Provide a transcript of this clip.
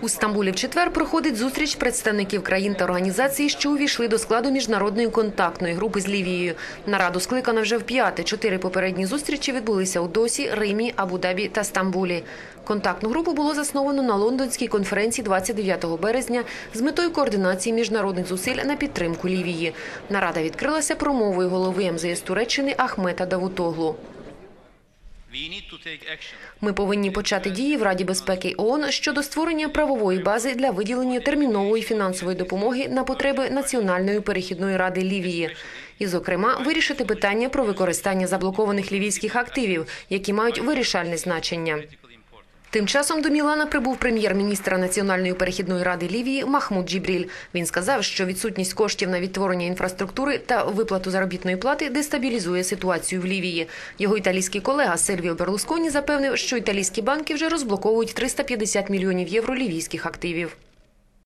У Стамбулі в четвер проходить зустріч представників країн та організацій, що увійшли до складу міжнародної контактної групи з Лівією. Нараду скликано вже в п'яте. Чотири попередні зустрічі відбулися у Досі, Римі, Абу-Дабі та Стамбулі. Контактну групу було засновано на лондонській конференції 29 березня з метою координації міжнародних зусиль на підтримку Лівії. Нарада відкрилася промовою голови МЗС Туреччини Ахмета Давутоглу. Ми повинні почати дії в Раді безпеки ООН щодо створення правової бази для виділення термінової фінансової допомоги на потреби Національної перехідної ради Лівії. І, зокрема, вирішити питання про використання заблокованих лівійських активів, які мають вирішальне значення. Тим часом до Мілана прибув прем'єр-міністра Національної перехідної ради Лівії Махмуд Джібріль. Він сказав, що відсутність коштів на відтворення інфраструктури та виплату заробітної плати дестабілізує ситуацію в Лівії. Його італійський колега Сильвіо Берлусконі запевнив, що італійські банки вже розблоковують 350 мільйонів євро лівійських активів.